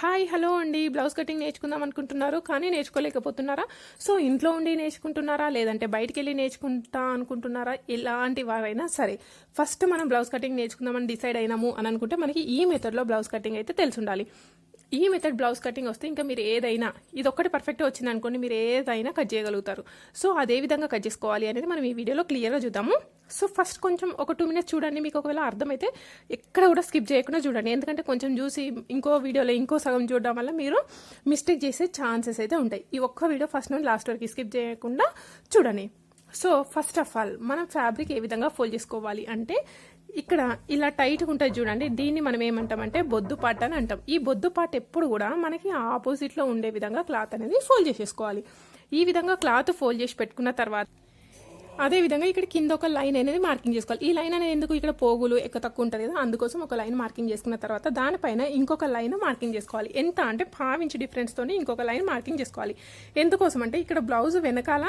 Hi hello అండి. Blouse cutting నేర్చుకుందాం అనుకుంటున్నారు కానీ నేర్చుకోలేకపోతున్నారా? సో ఇంట్లో ఉండి నేర్చుకుంటున్నారా? లేదంటే బయటికి వెళ్ళి నేర్చుకుంటా అనుకుంటున్నారా? ఎలాంటి వారైనా సరే. ఫస్ట్ మనం బ్లౌజ్ కటింగ్ నేర్చుకుందామని డిసైడ్ అయినాము అని అనుకుంటే మనకి ఈ మెథడ్లో బ్లౌజ్ కటింగ్ అయితే తెలిసి ఉండాలి. ఈ మెథడ్ బ్లౌజ్ కటింగ్ వస్తే ఇంకా మీరు ఏదైనా ఇది ఒక్కటి పర్ఫెక్ట్గా వచ్చింది అనుకోండి మీరు ఏదైనా కట్ చేయగలుగుతారు. సో అదే విధంగా కట్ చేసుకోవాలి అనేది మనం ఈ వీడియోలో క్లియర్గా చూద్దాము. సో ఫస్ట్ కొంచెం ఒక టూ మినిట్స్ చూడండి మీకు ఒకవేళ అర్థమైతే ఎక్కడ కూడా స్కిప్ చేయకుండా చూడండి. ఎందుకంటే కొంచెం చూసి ఇంకో వీడియోలో ఇంకో సగం చూడడం వల్ల మీరు మిస్టేక్ చేసే ఛాన్సెస్ అయితే ఉంటాయి. ఈ ఒక్క వీడియో ఫస్ట్ నుండి లాస్ట్ వరకు స్కిప్ చేయకుండా చూడండి. సో ఫస్ట్ ఆఫ్ ఆల్ మనం ఫ్యాబ్రిక్ ఏ విధంగా ఫోల్డ్ చేసుకోవాలి అంటే ఇక్కడ ఇలా టైట్గా ఉంటుంది చూడండి దీన్ని మనం ఏమంటామంటే బొద్దు పాట అని అంటాం. ఈ బొద్దు పాట ఎప్పుడు కూడా మనకి ఆపోజిట్లో ఉండే విధంగా క్లాత్ అనేది ఫోల్డ్ చేసేసుకోవాలి. ఈ విధంగా క్లాత్ ఫోల్డ్ చేసి పెట్టుకున్న తర్వాత అదే విధంగా ఇక్కడ కింద ఒక లైన్ అనేది మార్కింగ్ చేసుకోవాలి. ఈ లైన్ అనేది ఎందుకు ఇక్కడ పోగులు ఎక్కువ తక్కువ ఉంటుంది కదా అందుకోసం ఒక లైన్ మార్కింగ్ చేసుకున్న తర్వాత దానిపైన ఇంకొక లైన్ మార్కింగ్ చేసుకోవాలి. ఎంత అంటే పావించి డిఫరెన్స్ ఇంకొక లైన్ మార్కింగ్ చేసుకోవాలి. ఎందుకోసం అంటే ఇక్కడ బ్లౌజ్ వెనకాల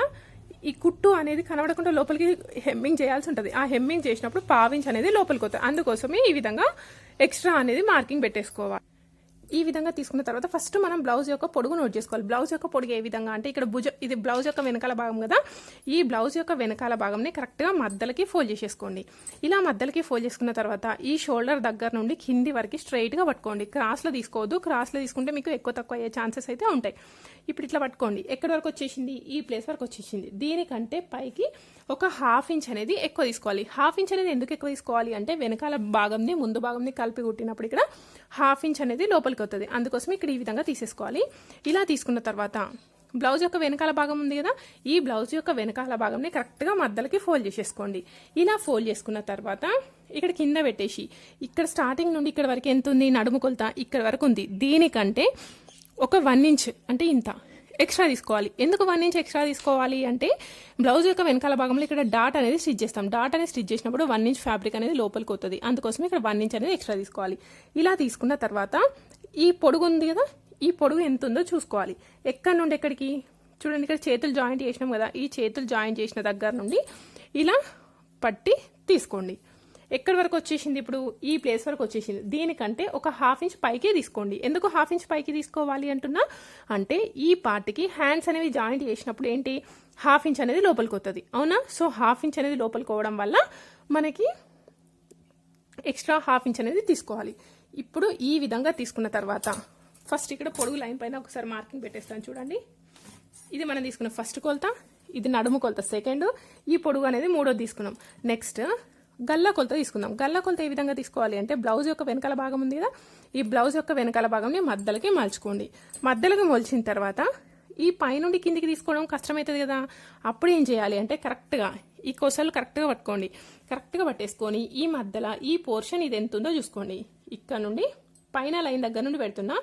ఈ కుట్టు అనేది కనబడకుండా లోపలికి హెమ్మింగ్ చేయాల్సి ఉంటుంది. ఆ హెమ్మింగ్ చేసినప్పుడు పావించ్ అనేది లోపలికి వస్తుంది అందుకోసమే ఈ విధంగా ఎక్స్ట్రా అనేది మార్కింగ్ పెట్టేసుకోవాలి. ఈ విధంగా తీసుకున్న తర్వాత ఫస్ట్ మనం బ్లౌజ్ యొక్క పొడుగు నోట్ చేసుకోవాలి. బ్లౌజ్ యొక్క పొడుగు ఏ విధంగా అంటే ఇక్కడ భుజ ఇది బ్లౌజ్ యొక్క వెనకాల భాగం కదా. ఈ బ్లౌజ్ యొక్క వెనకాల భాగంని కరెక్ట్గా మద్దలకి ఫోల్డ్ చేసేసుకోండి. ఇలా మద్దలకి ఫోల్డ్ చేసుకున్న తర్వాత ఈ షోల్డర్ దగ్గర నుండి కింది వరకు స్ట్రైట్గా పట్టుకోండి. క్రాస్లో తీసుకోవద్దు. క్రాస్లో తీసుకుంటే మీకు ఎక్కువ తక్కువ అయ్యే ఛాన్సెస్ అయితే ఉంటాయి. ఇప్పుడు ఇట్లా పట్టుకోండి. ఎక్కడి వరకు వచ్చేసింది? ఈ ప్లేస్ వరకు వచ్చేసింది. దీనికంటే పైకి ఒక హాఫ్ ఇంచ్ అనేది ఎక్కువ తీసుకోవాలి. హాఫ్ ఇంచ్ అనేది ఎందుకు ఎక్కువ తీసుకోవాలి అంటే వెనకాల భాగంని ముందు భాగంని కలిపి కుట్టినప్పుడు ఇక్కడ హాఫ్ ఇంచ్ అనేది లోపలికి వస్తుంది అందుకోసం ఇక్కడ ఈ విధంగా తీసేసుకోవాలి. ఇలా తీసుకున్న తర్వాత బ్లౌజ్ యొక్క వెనకాల భాగం ఉంది కదా? ఈ బ్లౌజ్ యొక్క వెనకాల భాగంని కరెక్ట్గా మద్దలకి ఫోల్డ్ చేసేసుకోండి. ఇలా ఫోల్డ్ చేసుకున్న తర్వాత ఇక్కడ కింద పెట్టేసి ఇక్కడ స్టార్టింగ్ నుండి ఇక్కడ వరకు ఎంత ఉంది? నడుము కొలత ఇక్కడ వరకు ఉంది. దీనికంటే ఒక వన్ ఇంచ్ అంటే ఇంత ఎక్స్ట్రా తీసుకోవాలి. ఎందుకు వన్ ఇంచ్ ఎక్స్ట్రా తీసుకోవాలి అంటే బ్లౌజ్ యొక్క వెనకాల భాగంలో ఇక్కడ డాట్ అనేది స్టిచ్ చేస్తాం. డాట్ అనేది స్టిచ్ చేసినప్పుడు వన్ ఇంచ్ ఫ్యాబ్రిక్ అనేది లోపలికి వస్తుంది అందుకోసం ఇక్కడ వన్ ఇంచ్ అనేది ఎక్స్ట్రా తీసుకోవాలి. ఇలా తీసుకున్న తర్వాత ఈ పొడుగు ఉంది కదా ఈ పొడుగు ఎంత ఉందో చూసుకోవాలి. ఎక్కడి నుండి ఎక్కడికి? చూడండి ఇక్కడ చేతులు జాయింట్ చేసినాం కదా ఈ చేతులు జాయింట్ చేసిన దగ్గర నుండి ఇలా పట్టి తీసుకోండి. ఎక్కడి వరకు వచ్చేసింది ఇప్పుడు? ఈ ప్లేస్ వరకు వచ్చేసింది. దీనికంటే ఒక హాఫ్ ఇంచ్ పైకే తీసుకోండి. ఎందుకు హాఫ్ ఇంచ్ పైకి తీసుకోవాలి అంటున్నా? అంటే ఈ పార్ట్కి హ్యాండ్స్ అనేవి జాయింట్ చేసినప్పుడు ఏంటి? హాఫ్ ఇంచ్ అనేది లోపలికి వస్తుంది అవునా? సో హాఫ్ ఇంచ్ అనేది లోపలికి పోవడం వల్ల మనకి ఎక్స్ట్రా హాఫ్ ఇంచ్ అనేది తీసుకోవాలి. ఇప్పుడు ఈ విధంగా తీసుకున్న తర్వాత ఫస్ట్ ఇక్కడ పొడుగు లైన్ పైన ఒకసారి మార్కింగ్ పెట్టేస్తాను చూడండి. ఇది మనం తీసుకున్న ఫస్ట్ కొలత ఇది నడుము కొలత సెకండ్. ఈ పొడుగు అనేది మూడోది తీసుకున్నాం. నెక్స్ట్ గల్ల కొలత తీసుకుందాం. గల్ల కొలత ఏ విధంగా తీసుకోవాలి అంటే బ్లౌజ్ యొక్క వెనకాల భాగం ఉంది కదా? ఈ బ్లౌజ్ యొక్క వెనకాల భాగంని మద్దలకి మలుచుకోండి. మద్దలకి మొలిచిన తర్వాత ఈ పైనుండి కిందికి తీసుకోవడం కష్టమవుతుంది కదా? అప్పుడు ఏం చేయాలి అంటే కరెక్ట్గా ఈ కొసలు కరెక్ట్గా పట్టుకోండి. కరెక్ట్గా పట్టేసుకొని ఈ మధ్యలో ఈ పోర్షన్ ఇది ఎంత ఉందో చూసుకోండి. ఇక్కడ నుండి పైన లైన్ దగ్గర నుండి పెడుతున్నా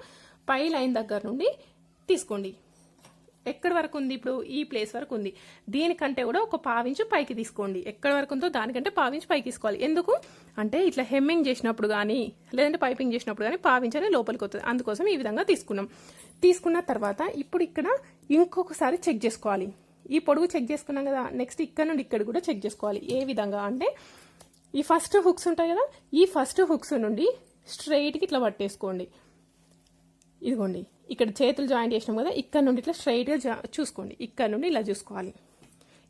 పై లైన్ దగ్గర నుండి తీసుకోండి. ఎక్కడి వరకు ఉంది? ఇప్పుడు ఈ ప్లేస్ వరకు ఉంది. దీనికంటే కూడా ఒక పావించు పైకి తీసుకోండి. ఎక్కడి వరకు ఉందో దానికంటే పావించు పైకి తీసుకోవాలి. ఎందుకు? అంటే ఇట్లా హెమ్మింగ్ చేసినప్పుడు కానీ లేదంటే పైపింగ్ చేసినప్పుడు కానీ పావించని లోపలికి వస్తుంది అందుకోసం ఈ విధంగా తీసుకున్నాం. తీసుకున్న తర్వాత ఇప్పుడు ఇక్కడ ఇంకొకసారి చెక్ చేసుకోవాలి. ఈ పొడుగు చెక్ చేసుకున్నాం కదా. నెక్స్ట్ ఇక్కడ నుండి ఇక్కడ కూడా చెక్ చేసుకోవాలి. ఏ విధంగా? అంటే ఈ ఫస్ట్ హుక్స్ ఉంటాయి కదా ఈ ఫస్ట్ హుక్స్ నుండి స్ట్రైట్కి ఇట్లా పట్టేసుకోండి. ఇదిగోండి. ఇక్కడ చేతులు జాయింట్ చేసినాం కదా ఇక్కడ నుండి ఇట్లా స్ట్రైట్గా చూసుకోండి. ఇక్కడ నుండి ఇలా చూసుకోవాలి.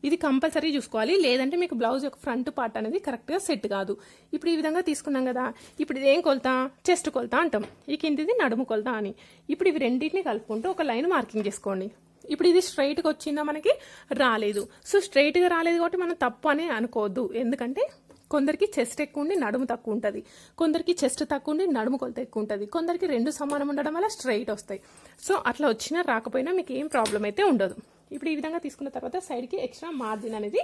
ఇది కంపల్సరీ చూసుకోవాలి. లేదంటే మీకు బ్లౌజ్ యొక్క ఫ్రంట్ పార్ట్ అనేది కరెక్ట్గా సెట్ కాదు. ఇప్పుడు ఈ విధంగా తీసుకున్నాం కదా ఇప్పుడు ఇది ఏం చెస్ట్ కొలతా అంటాం. ఈ కిందిది నడుము కొలతా అని. ఇప్పుడు ఇవి రెండింటిని కలుపుకుంటూ ఒక లైన్ మార్కింగ్ చేసుకోండి. ఇప్పుడు ఇది స్ట్రైట్గా వచ్చిందా మనకి? రాలేదు. సో స్ట్రైట్గా రాలేదు కాబట్టి మనం తప్పు అని అనుకోవద్దు. ఎందుకంటే కొందరికి చెస్ట్ ఎక్కువ ఉండి నడుము తక్కువ ఉంటుంది. కొందరికి చెస్ట్ తక్కువ ఉండి నడుము కొలత ఎక్కువ ఉంటుంది. కొందరికి రెండు సమానం ఉండడం వల్ల స్ట్రైట్ వస్తాయి. సో అట్లా వచ్చినా రాకపోయినా మీకు ఏం ప్రాబ్లం అయితే ఉండదు. ఇప్పుడు ఈ విధంగా తీసుకున్న తర్వాత సైడ్కి ఎక్స్ట్రా మార్జిన్ అనేది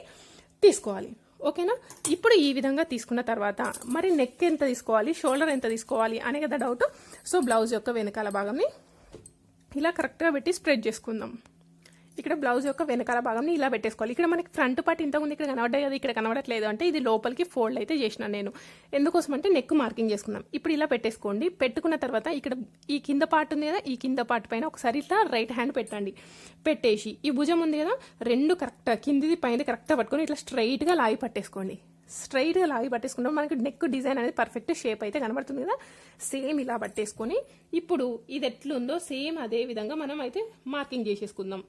తీసుకోవాలి. ఓకేనా? ఇప్పుడు ఈ విధంగా తీసుకున్న తర్వాత మరి నెక్ ఎంత తీసుకోవాలి? షోల్డర్ ఎంత తీసుకోవాలి? అనే కదా డౌట్. సో బ్లౌజ్ యొక్క వెనకాల భాగంని ఇలా కరెక్ట్గా పెట్టి స్ప్రెడ్ చేసుకుందాం. ఇక్కడ బ్లౌజ్ యొక్క వెనకాల భాగంని ఇలా పెట్టేసుకోవాలి. ఇక్కడ మనకి ఫ్రంట్ పార్ట్ ఇంత ఉంది ఇక్కడ కనబడ్డాయి కదా ఇక్కడ కనబడట్లేదు అంటే ఇది లోపలికి ఫోల్డ్ అయితే చేసిన నేను. ఎందుకోసం అంటే నెక్ మార్కింగ్ చేసుకుందాం ఇప్పుడు ఇలా పెట్టేసుకోండి. పెట్టుకున్న తర్వాత ఇక్కడ ఈ కింద పార్ట్ ఉంది కదా ఈ కింద పార్ట్ పైన ఒకసారి ఇట్లా రైట్ హ్యాండ్ పెట్టండి. పెట్టేసి ఈ భుజం ఉంది కదా రెండు కరెక్ట్ కిందిది పైన కరెక్ట్గా పట్టుకొని ఇట్లా స్ట్రైట్గా లాగి పట్టేసుకోండి. స్ట్రైట్గా లాగి పట్టేసుకుంటాం మనకి నెక్ డిజైన్ అనేది పర్ఫెక్ట్ షేప్ అయితే కనబడుతుంది కదా. సేమ్ ఇలా పట్టేసుకొని ఇప్పుడు ఇది ఎట్లుందో సేమ్ అదే విధంగా మనం అయితే మార్కింగ్ చేసేసుకుందాం.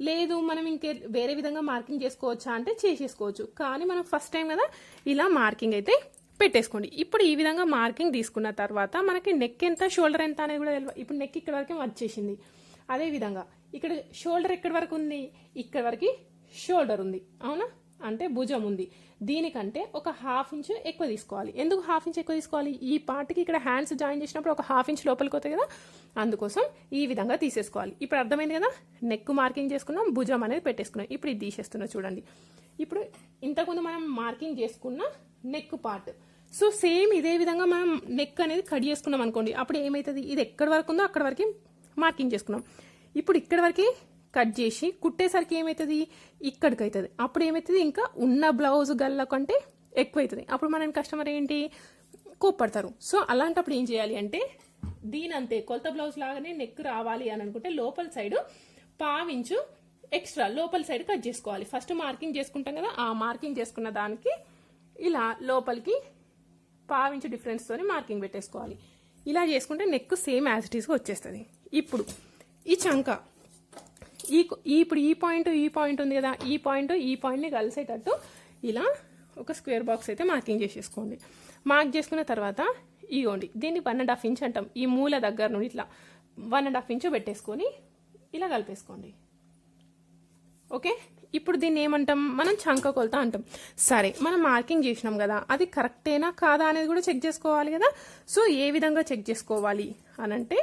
లేదు మనం ఇంకే వేరే విధంగా మార్కింగ్ చేసుకోవచ్చా అంటే చేసేసుకోవచ్చు. కానీ మనం ఫస్ట్ టైం కదా ఇలా మార్కింగ్ అయితే పెట్టేసుకోండి. ఇప్పుడు ఈ విధంగా మార్కింగ్ తీసుకున్న తర్వాత మనకి నెక్ ఎంత షోల్డర్ ఎంత అనేది కూడా తెలియ ఇప్పుడు నెక్ ఇక్కడ వరకు వచ్చేసింది అదే విధంగా ఇక్కడ షోల్డర్ ఎక్కడి వరకు ఉంది? ఇక్కడ వరకు షోల్డర్ ఉంది. అవునా? అంటే భుజం ఉంది. దీనికంటే ఒక హాఫ్ ఇంచ్ ఎక్కువ తీసుకోవాలి. ఎందుకు హాఫ్ ఇంచ్ ఎక్కువ తీసుకోవాలి? ఈ పార్ట్కి ఇక్కడ హ్యాండ్స్ జాయిన్ చేసినప్పుడు ఒక హాఫ్ ఇంచ్ లోపలికి వస్తాయి కదా? అందుకోసం ఈ విధంగా తీసేసుకోవాలి. ఇప్పుడు అర్థమైంది కదా? నెక్ మార్కింగ్ చేసుకున్నాం భుజం అనేది పెట్టేసుకున్నాం. ఇప్పుడు ఇది తీసేస్తున్నా చూడండి. ఇప్పుడు ఇంతకుముందు మనం మార్కింగ్ చేసుకున్న నెక్ పార్ట్. సో సేమ్ ఇదే విధంగా మనం నెక్ అనేది కట్ చేసుకున్నాం అనుకోండి. అప్పుడు ఏమవుతుంది ఇది ఎక్కడి వరకు ఉందో అక్కడ వరకు మార్కింగ్ చేసుకున్నాం. ఇప్పుడు ఇక్కడ వరకు కట్ చేసి కుట్టేసరికి ఏమవుతుంది ఇక్కడికి అవుతుంది అప్పుడు ఏమవుతుంది ఇంకా ఉన్న బ్లౌజ్ గల్ల కంటే ఎక్కువ అవుతుంది అప్పుడు మన కస్టమర్ ఏంటి? కోప్పడతారు. సో అలాంటప్పుడు ఏం చేయాలి అంటే దీని అంతే కొలత బ్లౌజ్ లాగానే నెక్ రావాలి అని అనుకుంటే లోపల సైడ్ పావించు ఎక్స్ట్రా లోపల సైడ్ కట్ చేసుకోవాలి. ఫస్ట్ మార్కింగ్ చేసుకుంటాం కదా ఆ మార్కింగ్ చేసుకున్న దానికి ఇలా లోపలికి పావించు డిఫరెన్స్ తోని మార్కింగ్ పెట్టేసుకోవాలి. ఇలా చేసుకుంటే నెక్ సేమ్ యాజ్ ఇటీస్గా వచ్చేస్తుంది. ఇప్పుడు ఈ చంక. ఈ ఇప్పుడు ఈ పాయింట్ ఈ పాయింట్ ఉంది కదా ఈ పాయింట్ ఈ పాయింట్ని కలిసేటట్టు ఇలా ఒక స్క్వేర్ బాక్స్ అయితే మార్కింగ్ చేసేసుకోండి. మార్క్ చేసుకున్న తర్వాత ఇగోండి దీన్ని వన్ అండ్ హాఫ్ ఇంచ్ అంటాం. ఈ మూల దగ్గర నుండి ఇట్లా వన్ అండ్ హాఫ్ ఇంచ్ పెట్టేసుకొని ఇలా కలిపేసుకోండి. ఓకే? ఇప్పుడు దీన్ని ఏమంటాం? మనం చంక కొలత అంటాం. సరే మనం మార్కింగ్ చేసినాం కదా అది కరెక్టేనా కాదా అనేది కూడా చెక్ చేసుకోవాలి కదా. సో ఏ విధంగా చెక్ చేసుకోవాలి అని అంటే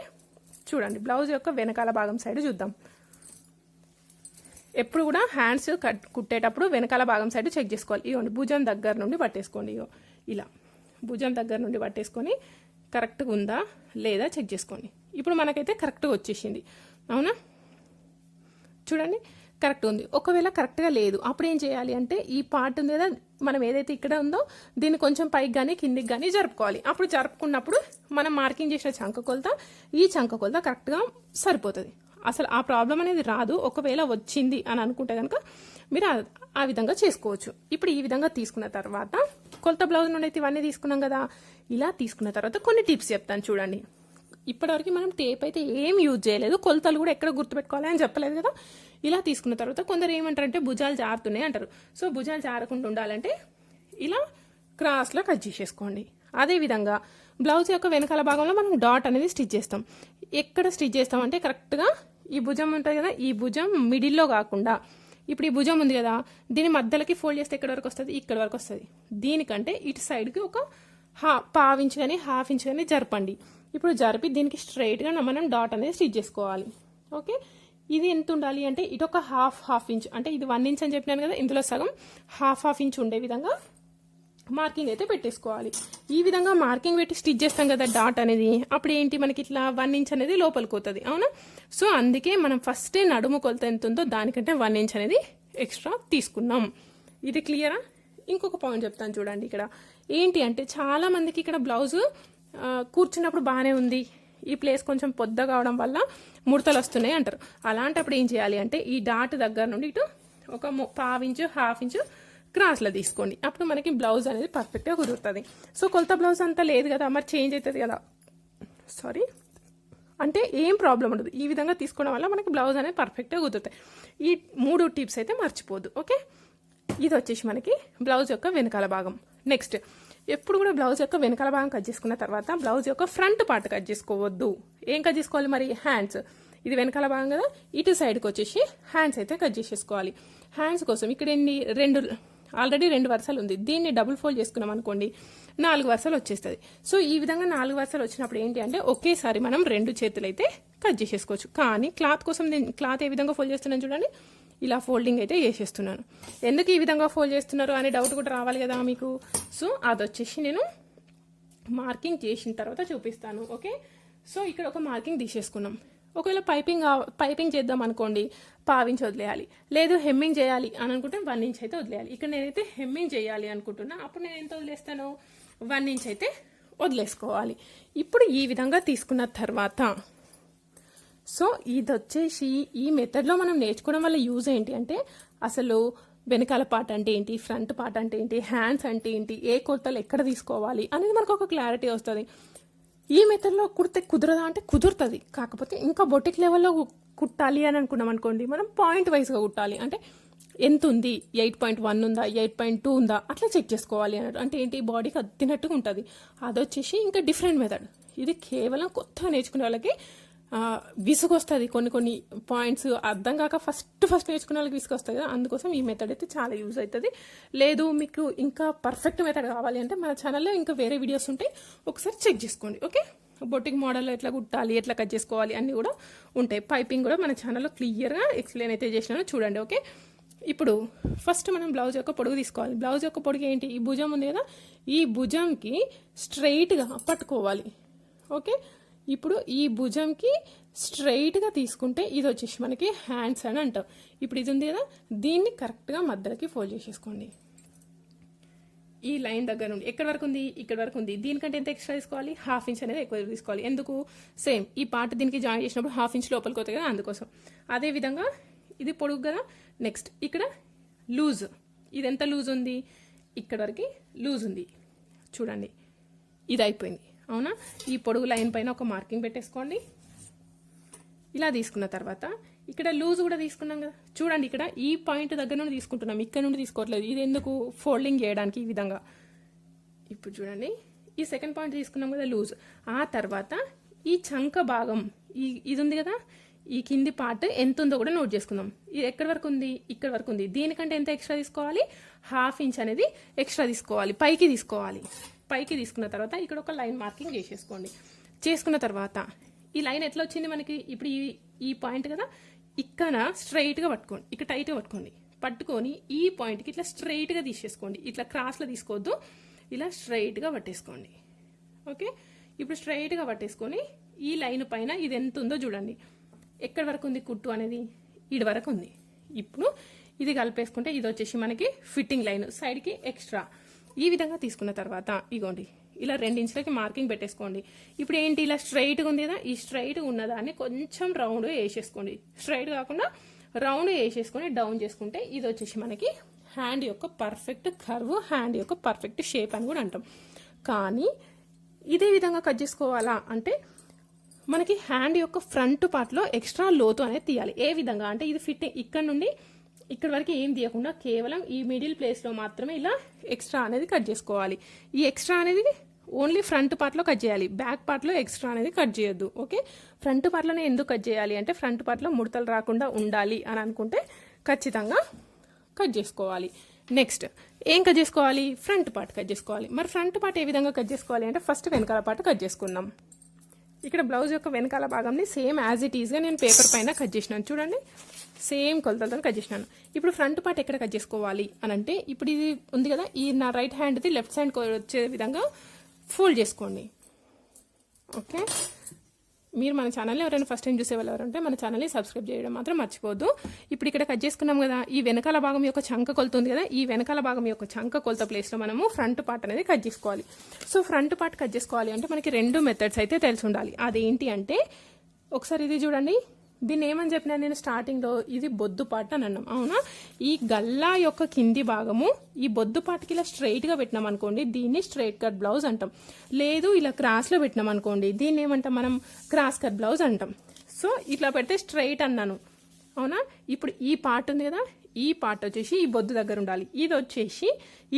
చూడండి బ్లౌజ్ యొక్క వెనకాల భాగం సైడ్ చూద్దాం. ఎప్పుడు కూడా హ్యాండ్స్ కట్ కుట్టేటప్పుడు వెనకాల భాగం సైడ్ చెక్ చేసుకోవాలి. ఇవ్వండి భుజం దగ్గర నుండి పట్టేసుకోండి. ఇగో ఇలా. భుజం దగ్గర నుండి పట్టేసుకొని కరెక్ట్గా ఉందా లేదా చెక్ చేసుకోండి. ఇప్పుడు మనకైతే కరెక్ట్గా వచ్చేసింది. అవునా? చూడండి కరెక్ట్ ఉంది. ఒకవేళ కరెక్ట్గా లేదు అప్పుడు ఏం చేయాలి అంటే ఈ పార్ట్ ఉంది కదా మనం ఏదైతే ఇక్కడ ఉందో దీన్ని కొంచెం పైకి కానీ కిందికి కానీ జరుపుకోవాలి. అప్పుడు జరుపుకున్నప్పుడు మనం మార్కింగ్ చేసిన చంక కొలత ఈ చంక కొలత కరెక్ట్గా సరిపోతుంది. అసలు ఆ ప్రాబ్లం అనేది రాదు. ఒకవేళ వచ్చింది అని అనుకుంటే కనుక మీరు ఆ- విధంగా చేసుకోవచ్చు. ఇప్పుడు ఈ విధంగా తీసుకున్న తర్వాత కొలత బ్లౌజ్ నుండి అయితే ఇవన్నీ తీసుకున్నాం కదా. ఇలా తీసుకున్న తర్వాత కొన్ని టిప్స్ చెప్తాను చూడండి. ఇప్పటివరకు మనం టేప్ అయితే ఏం యూజ్ చేయలేదు. కొలతలు కూడా ఎక్కడ గుర్తుపెట్టుకోవాలి అని చెప్పలేదు కదా. ఇలా తీసుకున్న తర్వాత కొందరు ఏమంటారంటే భుజాలు జారుతున్నాయి అంటారు. సో భుజాలు జారకుండా ఉండాలంటే ఇలా క్రాస్లో కట్ చేసేసుకోండి. అదేవిధంగా బ్లౌజ్ యొక్క వెనకాల భాగంలో మనం డాట్ అనేది స్టిచ్ చేస్తాం. ఎక్కడ స్టిచ్ చేస్తాం అంటే కరెక్ట్గా ఈ భుజం ఉంటుంది కదా ఈ భుజం మిడిల్లో కాకుండా. ఇప్పుడు ఈ భుజం ఉంది కదా దీని మధ్యలోకి ఫోల్డ్ చేస్తే ఎక్కడి వరకు వస్తుంది? ఇక్కడ వరకు వస్తుంది. దీనికంటే ఇటు సైడ్కి ఒక హా పావు ఇంచ్ కానీ హాఫ్ ఇంచ్ కానీ జరపండి. ఇప్పుడు జరిపి దీనికి స్ట్రైట్గా మనం డాట్ అనేది స్టిచ్ చేసుకోవాలి. ఓకే ఇది ఎంత ఉండాలి అంటే ఇటు ఒక హాఫ్ హాఫ్ ఇంచ్ అంటే ఇది వన్ ఇంచ్ అని చెప్పినాను కదా ఇందులో సగం హాఫ్ హాఫ్ ఇంచ్ ఉండే విధంగా మార్కింగ్ అయితే పెట్టేసుకోవాలి. ఈ విధంగా మార్కింగ్ పెట్టి స్టిచ్ చేస్తాం కదా డాట్ అనేది. అప్పుడు ఏంటి? మనకి ఇట్లా వన్ ఇంచ్ అనేది లోపలికి పోతుంది అవునా? సో అందుకే మనం ఫస్టే నడుము కొలత ఎంత ఉందో దానికంటే వన్ ఇంచ్ అనేది ఎక్స్ట్రా తీసుకున్నాం. ఇది క్లియరా ఇంకొక పాయింట్ చెప్తాను చూడండి ఇక్కడ. ఏంటి అంటే చాలా మందికి ఇక్కడ బ్లౌజ్ కూర్చున్నప్పుడు బాగానే ఉంది. ఈ ప్లేస్ కొంచెం పొద్ద కావడం వల్ల ముడతలు వస్తున్నాయి అంటారు. అలాంటప్పుడు ఏం చేయాలి అంటే ఈ డాట్ దగ్గర నుండి ఇటు ఒక పావు ఇంచు హాఫ్ ఇంచు క్రాస్లో తీసుకోండి. అప్పుడు మనకి బ్లౌజ్ అనేది పర్ఫెక్ట్గా కుదురుతుంది. సో కొలత బ్లౌజ్ అంతా లేదు కదా మరి చేంజ్ అవుతుంది కదా. సారీ. అంటే ఏం ప్రాబ్లం ఉండదు. ఈ విధంగా తీసుకోవడం వల్ల మనకి బ్లౌజ్ అనేది పర్ఫెక్ట్గా కుదురుతాయి ఈ మూడు టిప్స్ అయితే మర్చిపోద్దు ఓకే? ఇది వచ్చేసి మనకి బ్లౌజ్ యొక్క వెనకాల భాగం. నెక్స్ట్ ఎప్పుడు కూడా బ్లౌజ్ యొక్క వెనకాల భాగం కట్ చేసుకున్న తర్వాత బ్లౌజ్ యొక్క ఫ్రంట్ పార్ట్ కట్ చేసుకోవద్దు. ఏం కట్ చేసుకోవాలి మరి? హ్యాండ్స్. ఇది వెనకాల భాగం కదా ఇటు సైడ్కి వచ్చేసి హ్యాండ్స్ అయితే కట్ చేసేసుకోవాలి. హ్యాండ్స్ కోసం ఇక్కడ ఎన్ని? రెండు ఆల్రెడీ రెండు వరుసలు ఉంది. దీన్ని డబుల్ ఫోల్డ్ చేసుకున్నాం అనుకోండి నాలుగు వరుసలు వచ్చేస్తుంది. సో ఈ విధంగా నాలుగు వరుసలు వచ్చినప్పుడు ఏంటి అంటే ఒకేసారి మనం రెండు చేతులు అయితే కట్ చేసేసుకోవచ్చు. కానీ క్లాత్ కోసం నేను క్లాత్ ఏ విధంగా ఫోల్డ్ చేస్తున్నాను చూడండి. ఇలా ఫోల్డింగ్ అయితే చేసేస్తున్నాను. ఎందుకు ఈ విధంగా ఫోల్డ్ చేస్తున్నారు అనే డౌట్ కూడా రావాలి కదా మీకు. సో అది వచ్చేసి నేను మార్కింగ్ చేసిన తర్వాత చూపిస్తాను. ఓకే సో ఇక్కడ ఒక మార్కింగ్ తీసేసుకున్నాం. ఒకవేళ పైపింగ్ పైపింగ్ చేద్దాం అనుకోండి పావించి వదిలేయాలి. లేదు హెమ్మింగ్ చేయాలి అని అనుకుంటే వన్ ఇంచ్ అయితే వదిలేయాలి. ఇక్కడ నేనైతే హెమ్మింగ్ చేయాలి అనుకుంటున్నా. అప్పుడు నేను ఎంత వదిలేస్తాను? వన్ ఇంచ్ అయితే వదిలేసుకోవాలి. ఇప్పుడు ఈ విధంగా తీసుకున్న తర్వాత సో ఇది వచ్చేసి ఈ మెథడ్లో మనం నేర్చుకోవడం వల్ల యూజ్ ఏంటి అంటే అసలు వెనకాల పార్ట్ అంటే ఏంటి? ఫ్రంట్ పార్ట్ అంటే ఏంటి? హ్యాండ్స్ అంటే ఏంటి? ఏ కొలతలు ఎక్కడ తీసుకోవాలి? అనేది మనకు ఒక క్లారిటీ వస్తుంది. ఈ మెథడ్లో కుడితే కుదరదా అంటే కుదురుతుంది. కాకపోతే ఇంకా బొటిక్ లెవెల్లో కుట్టాలి అని అనుకున్నాం అనుకోండి మనం పాయింట్ వైజ్గా కుట్టాలి. అంటే ఎంత ఉంది? ఎయిట్ పాయింట్ వన్ ఉందా? ఎయిట్ పాయింట్ టూ ఉందా? అట్లా చెక్ చేసుకోవాలి అన్నట్టు అంటే ఏంటి? బాడీకి అద్దినట్టుగా ఉంటుంది. అది వచ్చేసి ఇంకా డిఫరెంట్ మెథడ్ ఇది కేవలం కొత్తగా నేర్చుకునే వాళ్ళకి విసుగొస్తుంది కొన్ని కొన్ని పాయింట్స్ అర్థం కాక ఫస్ట్ ఫస్ట్ నేర్చుకునే వాళ్ళకి విసుగొస్తుంది కదా. అందుకోసం ఈ మెథడ్ అయితే చాలా యూజ్ అవుతుంది. లేదు మీకు ఇంకా పర్ఫెక్ట్ మెథడ్ కావాలి అంటే మన ఛానల్లో ఇంకా వేరే వీడియోస్ ఉంటాయి ఒకసారి చెక్ చేసుకోండి ఓకే బొట్టిక్ మోడల్లో ఎట్లా కుట్టాలి ఎట్లా కట్ చేసుకోవాలి అన్నీ కూడా ఉంటాయి. పైపింగ్ కూడా మన ఛానల్లో క్లియర్గా ఎక్స్ప్లెయిన్ అయితే చేసినాను చూడండి ఓకే ఇప్పుడు ఫస్ట్ మనం బ్లౌజ్ యొక్క పొడుగు తీసుకోవాలి. బ్లౌజ్ యొక్క పొడుగు ఏంటి? ఈ భుజం ఉంది కదా ఈ భుజంకి స్ట్రైట్గా పట్టుకోవాలి ఓకే ఇప్పుడు ఈ భుజంకి స్ట్రైట్గా తీసుకుంటే ఇది వచ్చేసి మనకి హ్యాండ్స్ అని అంటాం. ఇప్పుడు ఇది ఉంది కదా దీన్ని కరెక్ట్గా మధ్యలోకి ఫోల్డ్ చేసేసుకోండి. ఈ లైన్ దగ్గర నుండి ఎక్కడి వరకు ఉంది? ఇక్కడ వరకు ఉంది. దీనికంటే ఎంత ఎక్స్ట్రా తీసుకోవాలి? హాఫ్ ఇంచ్ అనేది ఎక్కువ తీసుకోవాలి. ఎందుకు? సేమ్ ఈ పార్ట్ దీనికి జాయిన్ చేసినప్పుడు హాఫ్ ఇంచ్ లోపలికి అవుతుంది కదా అందుకోసం. అదే విధంగా ఇది పొడుగు కదా నెక్స్ట్ ఇక్కడ లూజ్. ఇది ఎంత లూజ్ ఉంది? ఇక్కడ వరకు లూజ్ ఉంది. చూడండి ఇది అయిపోయింది. అవునా? ఈ పొడుగు లైన్ పైన ఒక మార్కింగ్ పెట్టేసుకోండి. ఇలా తీసుకున్న తర్వాత ఇక్కడ లూజ్ కూడా తీసుకున్నాం కదా. చూడండి ఇక్కడ ఈ పాయింట్ దగ్గర నుండి తీసుకుంటున్నాం. ఇక్కడ నుండి తీసుకోవట్లేదు. ఇది ఎందుకు ఫోల్డింగ్ చేయడానికి ఈ విధంగా? ఇప్పుడు చూడండి. ఈ సెకండ్ పాయింట్ తీసుకున్నాం కదా లూజ్. ఆ తర్వాత ఈ చంక భాగం ఈ ఇది ఉంది కదా? ఈ కింది పార్ట్ ఎంత ఉందో కూడా నోట్ చేసుకుందాం. ఇది ఎక్కడి వరకు ఉంది? ఇక్కడ వరకు ఉంది. దీనికంటే ఎంత ఎక్స్ట్రా తీసుకోవాలి? హాఫ్ ఇంచ్ అనేది ఎక్స్ట్రా తీసుకోవాలి. పైకి తీసుకోవాలి. పైకి తీసుకున్న తర్వాత ఇక్కడ ఒక లైన్ మార్కింగ్ చేసేసుకోండి. చేసుకున్న తర్వాత ఈ లైన్ ఎట్లా వచ్చింది మనకి? ఇప్పుడు ఈ ఈ పాయింట్ కదా? ఇక్కడ స్ట్రైట్గా పట్టుకోండి. ఇక్కడ టైట్గా పట్టుకోండి. పట్టుకొని ఈ పాయింట్కి ఇట్లా స్ట్రైట్గా తీసేసుకోండి. ఇట్లా క్రాస్లో తీసుకోవద్దు. ఇలా స్ట్రైట్గా పట్టేసుకోండి. ఓకే? ఇప్పుడు స్ట్రైట్గా పట్టేసుకొని ఈ లైన్ పైన ఇది ఎంత ఉందో చూడండి. ఎక్కడి వరకు ఉంది కుట్టు అనేది? ఇడి వరకు ఉంది. ఇప్పుడు ఇది కలిపేసుకుంటే ఇది వచ్చేసి మనకి ఫిట్టింగ్ లైన్. సైడ్కి ఎక్స్ట్రా. ఈ విధంగా తీసుకున్న తర్వాత ఇగోండి ఇలా రెండించులకి మార్కింగ్ పెట్టేసుకోండి. ఇప్పుడు ఏంటి ఇలా స్ట్రైట్గా ఉంది కదా ఈ స్ట్రైట్గా ఉన్నదాన్ని కొంచెం రౌండ్ వేసేసుకోండి. స్ట్రైట్ కాకుండా రౌండ్ వేసేసుకొని డౌన్ చేసుకుంటే ఇది వచ్చేసి మనకి హ్యాండ్ యొక్క పర్ఫెక్ట్ కర్వ్ హ్యాండ్ యొక్క పర్ఫెక్ట్ షేప్ అని కూడా అంటాం. కానీ ఇదే విధంగా కట్ చేసుకోవాలా అంటే మనకి హ్యాండ్ యొక్క ఫ్రంట్ పార్ట్లో ఎక్స్ట్రా లోతు అనేది తీయాలి. ఏ విధంగా? అంటే ఇది ఫిట్టింగ్ ఇక్కడ నుండి ఇక్కడ వరకు ఏం తీయకుండా కేవలం ఈ మిడిల్ ప్లేస్లో మాత్రమే ఇలా ఎక్స్ట్రా అనేది కట్ చేసుకోవాలి. ఈ ఎక్స్ట్రా అనేది ఓన్లీ ఫ్రంట్ పార్ట్లో కట్ చేయాలి. బ్యాక్ పార్ట్లో ఎక్స్ట్రా అనేది కట్ చేయొద్దు. ఓకే ఫ్రంట్ పార్ట్లోనే ఎందుకు కట్ చేయాలి అంటే ఫ్రంట్ పార్ట్లో ముడతలు రాకుండా ఉండాలి అని అనుకుంటే ఖచ్చితంగా కట్ చేసుకోవాలి. నెక్స్ట్ ఏం కట్ చేసుకోవాలి? ఫ్రంట్ పార్ట్ కట్ చేసుకోవాలి. మరి ఫ్రంట్ పార్ట్ ఏ విధంగా కట్ చేసుకోవాలి అంటే ఫస్ట్ వెనకాల పార్ట్ కట్ చేసుకుందాం. ఇక్కడ బ్లౌజ్ యొక్క వెనకాల భాగంని సేమ్ యాజ్ ఇట్ ఈస్గా నేను పేపర్ పైన కట్ చేసినాను. చూడండి. సేమ్ కొలతలతో కట్ చేసినాను. ఇప్పుడు ఫ్రంట్ పార్ట్ ఎక్కడ కట్ చేసుకోవాలి అని అంటే ఇప్పుడు ఇది ఉంది కదా ఈ నా రైట్ హ్యాండ్ది లెఫ్ట్ హ్యాండ్ వచ్చే విధంగా ఫోల్డ్ చేసుకోండి. ఓకే? మీరు మన ఛానల్ని ఎవరైనా ఫస్ట్ టైం చూసే వాళ్ళు ఎవరంటే మన ఛానల్ని సబ్స్క్రైబ్ చేయడం మాత్రం మర్చిపోవద్దు. ఇప్పుడు ఇక్కడ కట్ చేసుకున్నాం కదా ఈ వెనకాల భాగం యొక్క చంక కొలత ఉంది కదా ఈ వెనకాల భాగం యొక్క చంక కొలత ప్లేస్లో మనము ఫ్రంట్ పార్ట్ అనేది కట్ చేసుకోవాలి. సో ఫ్రంట్ పార్ట్ కట్ చేసుకోవాలి అంటే మనకి రెండు మెథడ్స్ అయితే తెలిసి ఉండాలి. అదేంటి అంటే ఒకసారి ఇది చూడండి. దీన్ని ఏమని చెప్పినా నేను స్టార్టింగ్లో ఇది బొద్దు పాట అని అన్నాం. అవునా? ఈ గల్లా యొక్క కింది భాగము ఈ బొద్దు పాటకి ఇలా స్ట్రైట్గా పెట్టినాం అనుకోండి దీన్ని స్ట్రైట్ కట్ బ్లౌజ్ అంటాం. లేదు ఇలా క్రాస్లో పెట్టినాం అనుకోండి దీన్ని ఏమంటాం మనం? క్రాస్ కట్ బ్లౌజ్ అంటాం. సో ఇట్లా పెడితే స్ట్రైట్ అన్నాను. అవునా? ఇప్పుడు ఈ పార్ట్ ఉంది కదా ఈ పార్ట్ వచ్చేసి ఈ బొద్దు దగ్గర ఉండాలి. ఇది వచ్చేసి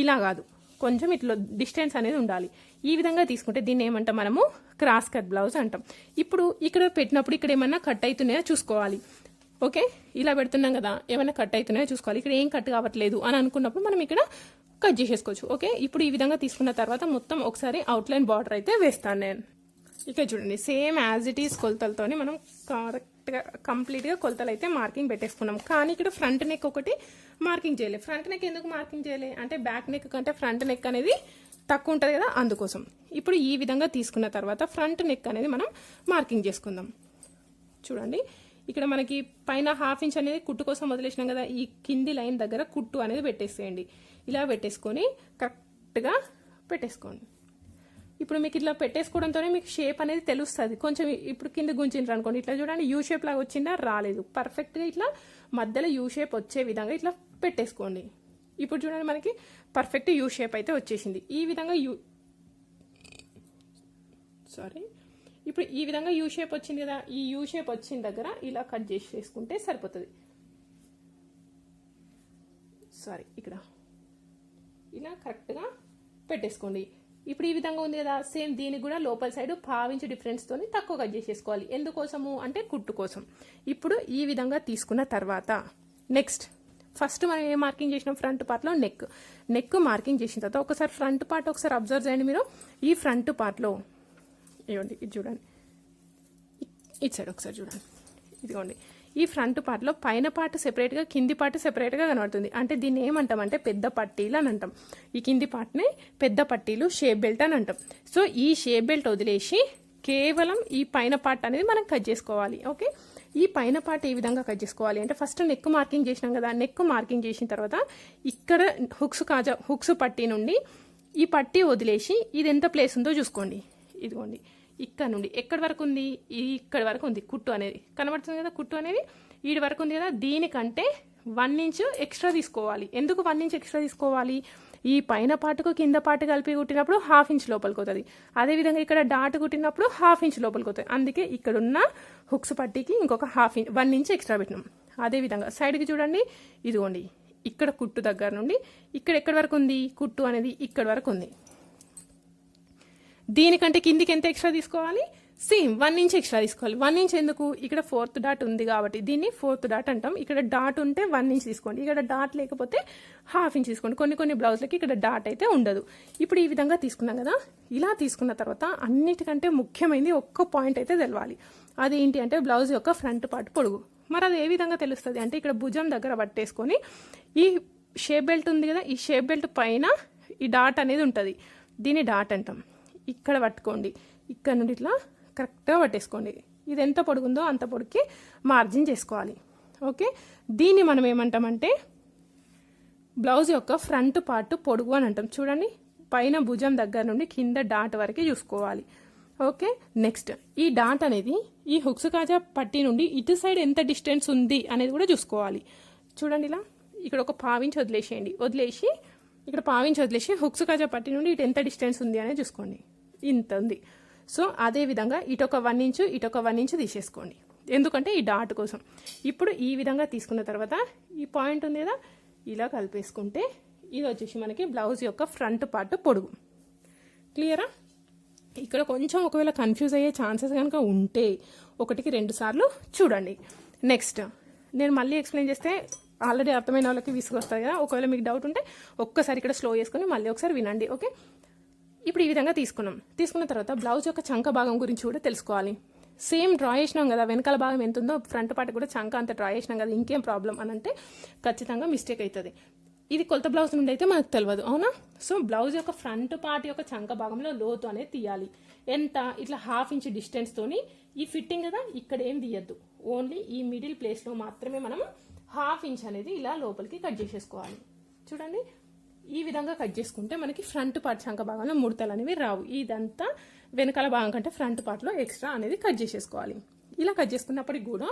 ఇలా కాదు. కొంచెం ఇట్లా డిస్టెన్స్ అనేది ఉండాలి. ఈ విధంగా తీసుకుంటే దీన్ని ఏమంటాం మనము? క్రాస్ కట్ బ్లౌజ్ అంటాం. ఇప్పుడు ఇక్కడ పెట్టినప్పుడు ఇక్కడ ఏమన్నా కట్ అవుతున్నాయో చూసుకోవాలి. ఓకే? ఇలా పెడుతున్నాం కదా. ఏమైనా కట్ అవుతున్నాయో చూసుకోవాలి. ఇక్కడ ఏం కట్ కావట్లేదు అని అనుకున్నప్పుడు మనం ఇక్కడ కట్ చేసేసుకోవచ్చు. ఓకే? ఇప్పుడు ఈ విధంగా తీసుకున్న తర్వాత మొత్తం ఒకసారి అవుట్లైన్ బార్డర్ అయితే వేస్తాను నేను. ఇక్కడ చూడండి. సేమ్ యాజ్ ఇట్ ఈస్ కొలతలతోని మనం కరెక్ట్గా కంప్లీట్గా కొలతలు అయితే మార్కింగ్ పెట్టేసుకున్నాం. కానీ ఇక్కడ ఫ్రంట్ నెక్ ఒకటి మార్కింగ్ చేయలేదు ఫ్రంట్ నెక్ ఎందుకు మార్కింగ్ చేయలే? అంటే బ్యాక్ నెక్ కంటే ఫ్రంట్ నెక్ అనేది తక్కువ ఉంటుంది కదా అందుకోసం. ఇప్పుడు ఈ విధంగా తీసుకున్న తర్వాత ఫ్రంట్ నెక్ అనేది మనం మార్కింగ్ చేసుకుందాం. చూడండి. ఇక్కడ మనకి పైన హాఫ్ ఇంచ్ అనేది కుట్టు కోసం వదిలేసినాం కదా. ఈ కింది లైన్ దగ్గర కుట్టు అనేది పెట్టేసేయండి. ఇలా పెట్టేసుకొని కరెక్ట్గా పెట్టేసుకోండి. ఇప్పుడు మీకు ఇట్లా పెట్టేసుకోవడంతోనే మీకు షేప్ అనేది తెలుస్తుంది. కొంచెం ఇప్పుడు కింద గుంచిండ్రు అనుకోండి ఇట్లా చూడండి యూ షేప్ లాగా వచ్చిందా రాలేదు. పర్ఫెక్ట్గా ఇట్లా మధ్యలో యూ షేప్ వచ్చే విధంగా ఇట్లా పెట్టేసుకోండి. ఇప్పుడు చూడండి మనకి పర్ఫెక్ట్ యూ షేప్ అయితే వచ్చేసింది. ఈ విధంగా యూ సారీ ఇప్పుడు ఈ విధంగా యూ షేప్ వచ్చింది కదా ఈ యూ షేప్ వచ్చిన దగ్గర ఇలా కట్ చేసి చేసుకుంటే సరిపోతుంది. సారీ ఇక్కడ. ఇలా కరెక్ట్గా పెట్టేసుకోండి. ఇప్పుడు ఈ విధంగా ఉంది కదా సేమ్ దీనికి కూడా లోపల సైడ్ పావించి డిఫరెన్స్తో తక్కువ కట్ చేసేసుకోవాలి. ఎందుకోసము అంటే కుట్టు కోసం. ఇప్పుడు ఈ విధంగా తీసుకున్న తర్వాత నెక్స్ట్ ఫస్ట్ మనం ఏ మార్కింగ్ చేసినాం? ఫ్రంట్ పార్ట్లో నెక్ నెక్ మార్కింగ్ చేసిన తర్వాత ఒకసారి ఫ్రంట్ పార్ట్ ఒకసారి అబ్జర్వ్ చేయండి మీరు. ఈ ఫ్రంట్ పార్ట్లో ఇవ్వండి ఇది చూడండి. ఇటు సైడ్ ఒకసారి చూడండి. ఇదిగోండి. ఈ ఫ్రంట్ పార్ట్లో పైన పార్ట్ సెపరేట్గా కింది పార్ట్ సెపరేట్గా కనబడుతుంది. అంటే దీన్ని ఏమంటామంటే పెద్ద పట్టీలు అని అంటాం. ఈ కింది పార్ట్ని పెద్ద పట్టీలు షేప్ బెల్ట్ అని అంటాం. సో ఈ షేప్ బెల్ట్ వదిలేసి కేవలం ఈ పైన పార్ట్ అనేది మనం కట్ చేసుకోవాలి. ఓకే ఈ పైన పార్ట్ ఏ విధంగా కట్ చేసుకోవాలి? అంటే ఫస్ట్ నెక్ మార్కింగ్ చేసినాం కదా నెక్ మార్కింగ్ చేసిన తర్వాత ఇక్కడ హుక్స్ కాజా హుక్స్ పట్టీ నుండి ఈ పట్టీ వదిలేసి ఇది ఎంత ప్లేస్ ఉందో చూసుకోండి. ఇదిగోండి. ఇక్కడ నుండి ఎక్కడి వరకు ఉంది? ఇక్కడ ఇక్కడి వరకు ఉంది కుట్టు అనేది. కనబడుతుంది కదా కుట్టు అనేది? ఈడి వరకు ఉంది కదా? దీనికంటే వన్ ఇంచ్ ఎక్స్ట్రా తీసుకోవాలి. ఎందుకు వన్ ఇంచ్ ఎక్స్ట్రా తీసుకోవాలి? ఈ పైన పాటుకు కింద పాటు కలిపి కుట్టినప్పుడు హాఫ్ ఇంచ్ లోపలికి అవుతుంది అదేవిధంగా ఇక్కడ డాట్ కుట్టినప్పుడు హాఫ్ ఇంచ్ లోపలికి అవుతుంది అందుకే ఇక్కడ ఉన్న హుక్స్ పట్టికి ఇంకొక half inch one inch extra పెట్టినాం. అదేవిధంగా సైడ్కి చూడండి. ఇదిగోండి. ఇక్కడ కుట్టు దగ్గర నుండి ఇక్కడ ఎక్కడి వరకు ఉంది? కుట్టు అనేది ఇక్కడ వరకు ఉంది. దీనికంటే కిందికి ఎంత ఎక్స్ట్రా తీసుకోవాలి? సేమ్ వన్ ఇంచ్ ఎక్స్ట్రా తీసుకోవాలి. వన్ ఇంచ్ ఎందుకు? ఇక్కడ ఫోర్త్ డాట్ ఉంది కాబట్టి దీన్ని ఫోర్త్ డాట్ అంటాం. ఇక్కడ డాట్ ఉంటే వన్ ఇంచ్ తీసుకోండి. ఇక్కడ డాట్ లేకపోతే హాఫ్ ఇంచ్ తీసుకోండి. కొన్ని కొన్ని బ్లౌజ్లకి ఇక్కడ డాట్ అయితే ఉండదు. ఇప్పుడు ఈ విధంగా తీసుకున్నాం కదా? ఇలా తీసుకున్న తర్వాత అన్నిటికంటే ముఖ్యమైనది ఒక్క పాయింట్ అయితే తెలవాలి. అది ఏంటి అంటే బ్లౌజ్ యొక్క ఫ్రంట్ పార్ట్ పొడుగు. మరి అది ఏ విధంగా తెలుస్తుంది? అంటే ఇక్కడ భుజం దగ్గర పట్టేసుకొని ఈ షేప్ బెల్ట్ ఉంది కదా? ఈ షేప్ బెల్ట్ పైన ఈ డాట్ అనేది ఉంటుంది. దీన్ని డాట్ అంటాం. ఇక్కడ పట్టుకోండి. ఇక్కడ నుండి ఇట్లా కరెక్ట్గా పట్టేసుకోండి. ఇది ఎంత పొడుగుందో అంత పొడికి మార్జిన్ చేసుకోవాలి. ఓకే? దీన్ని మనం ఏమంటామంటే బ్లౌజ్ యొక్క ఫ్రంట్ పార్ట్ పొడుగు అని అంటాం. చూడండి. పైన భుజం దగ్గర నుండి కింద డాట్ వరకు చూసుకోవాలి. ఓకే? నెక్స్ట్ ఈ డాట్ అనేది ఈ హుక్స్ కాజా పట్టి నుండి ఇటు సైడ్ ఎంత డిస్టెన్స్ ఉంది అనేది కూడా చూసుకోవాలి. చూడండి ఇలా. ఇక్కడ ఒక పావించి వదిలేసేయండి. వదిలేసి ఇక్కడ పావించి వదిలేసి హుక్స్ కాజా పట్టి నుండి ఇటు ఎంత డిస్టెన్స్ ఉంది అనేది చూసుకోండి. ఇంత ఉంది సో అదే విధంగా ఇటొక వన్ ఇంచు ఇటొక వన్ ఇంచు తీసేసుకోండి. ఎందుకంటే ఈ డాట్ కోసం. ఇప్పుడు ఈ విధంగా తీసుకున్న తర్వాత ఈ పాయింట్ ఉంది కదా ఇలా కలిపేసుకుంటే ఇది వచ్చేసి మనకి బ్లౌజ్ యొక్క ఫ్రంట్ పార్ట్ పొడుగు. క్లియరా? ఇక్కడ కొంచెం ఒకవేళ కన్ఫ్యూజ్ అయ్యే ఛాన్సెస్ కనుక ఉంటే ఒకటికి రెండు సార్లు చూడండి. నెక్స్ట్ నేను మళ్ళీ ఎక్స్ప్లెయిన్ చేస్తే ఆల్రెడీ అర్థమైన వాళ్ళకి విసుగొస్తుంది కదా ఒకవేళ మీకు డౌట్ ఉంటే ఒక్కసారి ఇక్కడ స్లో చేసుకొని మళ్ళీ ఒకసారి వినండి ఓకే? ఇప్పుడు ఈ విధంగా తీసుకున్నాం. తీసుకున్న తర్వాత బ్లౌజ్ యొక్క చంక భాగం గురించి కూడా తెలుసుకోవాలి. సేమ్ డ్రా చేసినాం కదా వెనకాల భాగం ఎంత ఉందో ఫ్రంట్ పార్ట్ కూడా చంక అంత డ్రా చేసినాం కదా ఇంకేం ప్రాబ్లం అని అంటే ఖచ్చితంగా మిస్టేక్ అవుతుంది ఇది కొలత బ్లౌజ్ నుండి అయితే మనకు తెలియదు అవునా? సో బ్లౌజ్ యొక్క ఫ్రంట్ పార్ట్ యొక్క చంక భాగంలో లోతు అనేది తీయాలి. ఎంత? ఇట్లా హాఫ్ ఇంచ్ డిస్టెన్స్ తోని ఈ ఫిట్టింగ్ కదా ఇక్కడ ఏం తీయద్దు. ఓన్లీ ఈ మిడిల్ ప్లేస్లో మాత్రమే మనం హాఫ్ ఇంచ్ అనేది ఇలా లోపలికి కట్ చేసేసుకోవాలి. చూడండి ఈ విధంగా కట్ చేసుకుంటే మనకి ఫ్రంట్ పార్ట్ శంఖ భాగంలో ముడతలు అనేవి రావు. ఇదంతా వెనకాల భాగం కంటే ఫ్రంట్ పార్ట్లో ఎక్స్ట్రా అనేది కట్ చేసేసుకోవాలి. ఇలా కట్ చేసుకున్నప్పటికి కూడా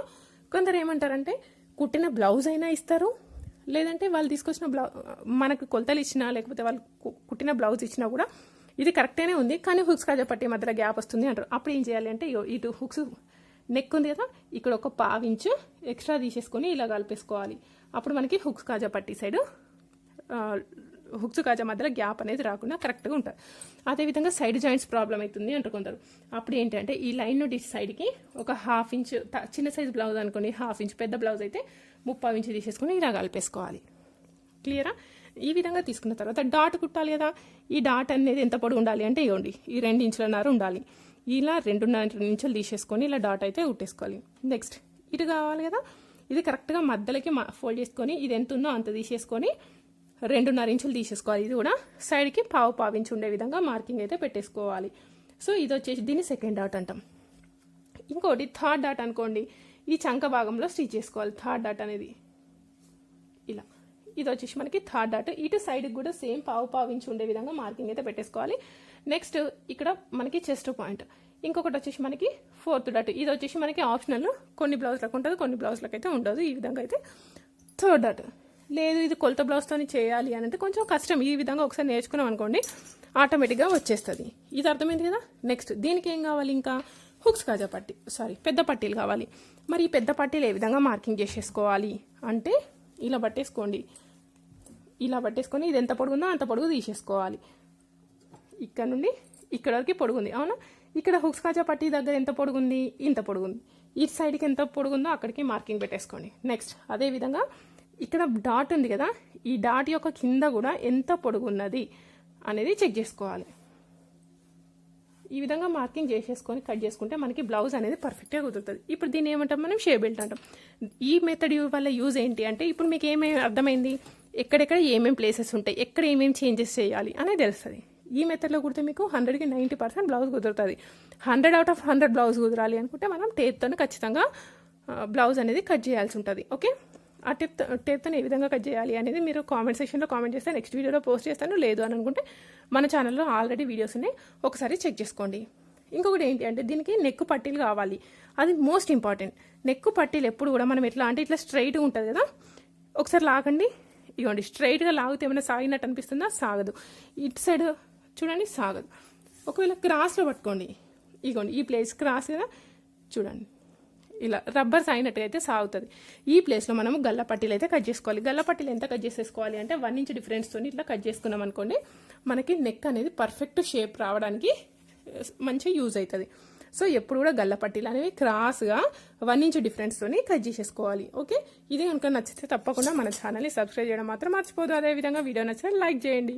కొందరు ఏమంటారంటే కుట్టిన బ్లౌజ్ అయినా ఇస్తారు. లేదంటే వాళ్ళు తీసుకొచ్చిన బ్లౌ మనకు కొలతలు ఇచ్చినా లేకపోతే వాళ్ళు కుట్టిన బ్లౌజ్ ఇచ్చినా కూడా ఇది కరెక్టేనే ఉంది. కానీ హుక్స్ కాజా పట్టి మధ్యలో గ్యాప్ వస్తుంది అంటారు. అప్పుడు ఏం చేయాలి అంటే ఇటు హుక్స్ నెక్ ఉంది కదా ఇక్కడ ఒక పావించు ఎక్స్ట్రా తీసేసుకొని ఇలా కలిపేసుకోవాలి. అప్పుడు మనకి హుక్స్ కాజా పట్టి సైడ్ హుక్స్ కాజా మధ్యలో గ్యాప్ అనేది రాకుండా కరెక్ట్గా ఉంటుంది అదేవిధంగా సైడ్ జాయింట్స్ ప్రాబ్లం అవుతుంది అంటారు కొందరు అప్పుడు ఏంటంటే ఈ లైన్ నుండి సైడ్కి ఒక హాఫ్ ఇంచ్ త- చిన్న సైజ్ బ్లౌజ్ అనుకోండి హాఫ్ ఇంచ్ పెద్ద బ్లౌజ్ అయితే ముప్పై ఇంచ్ తీసేసుకుని ఇలా కలిపేసుకోవాలి క్లియరా? ఈ విధంగా తీసుకున్న తర్వాత డాట్ కుట్టాలి కదా ఈ డాట్ అనేది ఎంత పొడి ఉండాలి అంటే ఇవ్వండి ఈ రెండు ఇంచులన్నర ఉండాలి. ఇలా రెండున్నర ఇంచులు తీసేసుకొని ఇలా డాట్ అయితే కుట్టేసుకోవాలి నెక్స్ట్ ఇటు కావాలి కదా ఇది కరెక్ట్గా మధ్యలోకి ఫోల్డ్ చేసుకొని ఇది ఎంత ఉందో అంత తీసేసుకొని రెండున్నర ఇంచులు తీసేసుకోవాలి. ఇది కూడా సైడ్కి పావు పావించి ఉండే విధంగా మార్కింగ్ అయితే పెట్టేసుకోవాలి. సో ఇది వచ్చేసి దీన్ని సెకండ్ డాట్ అంటాం. ఇంకోటి థర్డ్ డాట్ అనుకోండి ఈ చంక భాగంలో స్టిచ్ చేసుకోవాలి. థర్డ్ డాట్ అనేది ఇలా. ఇది వచ్చేసి మనకి థర్డ్ డాట్. ఇటు సైడ్కి కూడా సేమ్ పావు పావించి ఉండే విధంగా మార్కింగ్ అయితే పెట్టేసుకోవాలి. నెక్స్ట్ ఇక్కడ మనకి చెస్ట్ పాయింట్. ఇంకొకటి వచ్చేసి మనకి ఫోర్త్ డాట్. ఇది వచ్చేసి మనకి ఆప్షనల్. కొన్ని బ్లౌజ్లకు ఉంటుంది కొన్ని బ్లౌజ్లకు అయితే ఉండదు. ఈ విధంగా అయితే థర్డ్ డాట్. లేదు ఇది కొలత బ్లౌజ్తోని చేయాలి అని అంటే కొంచెం కష్టం. ఈ విధంగా ఒకసారి నేర్చుకున్నాం అనుకోండి ఆటోమేటిక్గా వచ్చేస్తుంది. ఇది అర్థమైంది కదా? నెక్స్ట్ దీనికి ఏం కావాలి ఇంకా? హుక్స్ కాజా పట్టి సారీ పెద్ద పట్టీలు కావాలి. మరి ఈ పెద్ద పట్టీలు ఏ విధంగా మార్కింగ్ చేసేసుకోవాలి? అంటే ఇలా పట్టేసుకోండి. ఇలా పట్టేసుకొని ఇది ఎంత పొడుగుందో అంత పొడుగు తీసేసుకోవాలి. ఇక్కడ నుండి ఇక్కడ వరకు పొడుగుంది అవునా? ఇక్కడ హుక్స్ కాజా పట్టి దగ్గర ఎంత పొడుగుంది? ఇంత పొడుగుంది. ఇటు సైడ్కి ఎంత పొడుగుందో అక్కడికి మార్కింగ్ పెట్టేసుకోండి. నెక్స్ట్ అదేవిధంగా ఇక్కడ డాట్ ఉంది కదా ఈ డాట్ యొక్క కింద కూడా ఎంత పొడుగున్నది అనేది చెక్ చేసుకోవాలి. ఈ విధంగా మార్కింగ్ చేసేసుకొని కట్ చేసుకుంటే మనకి బ్లౌజ్ అనేది పర్ఫెక్ట్గా కుదురుతుంది. ఇప్పుడు దీన్ని ఏమంటాం మనం? షే బెల్ట్ అంటాం. ఈ మెథడ్ వల్ల యూజ్ ఏంటి అంటే ఇప్పుడు మీకు ఏమేమి అర్థమైంది? ఎక్కడెక్కడ ఏమేమి ప్లేసెస్ ఉంటాయి? ఎక్కడ ఏమేమి చేంజెస్ చేయాలి అనేది తెలుస్తుంది. ఈ మెథడ్లో కుడితే మీకు హండ్రెడ్కి నైంటీ పర్సెంట్ బ్లౌజ్ కుదురుతుంది. Hundred out of hundred blouse కుదరాలి అనుకుంటే మనం టేప్తో ఖచ్చితంగా బ్లౌజ్ అనేది కట్ చేయాల్సి ఉంటుంది. ఓకే ఆ టెప్ టేప్తో ఏ విధంగా కట్ చేయాలి అనేది మీరు కామెంట్ సెక్షన్లో కామెంట్ చేస్తే నెక్స్ట్ వీడియోలో పోస్ట్ చేస్తాను. లేదు అని అనుకుంటే మన ఛానల్లో ఆల్రెడీ వీడియోస్ ఉన్నాయి. ఒకసారి చెక్ చేసుకోండి. ఇంకొకటి ఏంటి అంటే దీనికి నెక్కు పట్టీలు కావాలి. అది మోస్ట్ ఇంపార్టెంట్ నెక్కు పట్టీలు ఎప్పుడు కూడా మనం ఎట్లా అంటే ఇట్లా స్ట్రైట్గా ఉంటుంది కదా? ఒకసారి లాగండి. ఇవ్వండి స్ట్రైట్గా లాగితే ఏమైనా సాగినట్టు అనిపిస్తుందా? సాగదు. ఇటు సైడ్ చూడండి సాగదు. ఒకవేళ క్రాస్లో పట్టుకోండి. ఇగోండి ఈ ప్లేస్ క్రాస్ కదా? చూడండి. ఇలా రబ్బర్ సాగినట్టుగా అయితే సాగుతుంది. ఈ ప్లేస్లో మనము గల్ల పట్టీలు అయితే కట్ చేసుకోవాలి. గల్ల పట్టీలు ఎంత కట్ చేసేసుకోవాలి అంటే వన్ ఇంచ్ డిఫరెన్స్తో ఇట్లా కట్ చేసుకున్నాం అనుకోండి మనకి నెక్ అనేది పర్ఫెక్ట్ షేప్ రావడానికి eh, మంచిగా యూజ్ అవుతుంది సో ఎప్పుడు కూడా గల్ల పట్టీలు అనేవి క్రాస్గా వన్ ఇంచ్ డిఫరెన్స్తో కట్ చేసేసుకోవాలి. ఓకే ఇది కనుక నచ్చితే తప్పకుండా మన ఛానల్ని సబ్స్క్రైబ్ చేయడం మాత్రం మర్చిపోదు. అదేవిధంగా వీడియో నచ్చితే లైక్ చేయండి.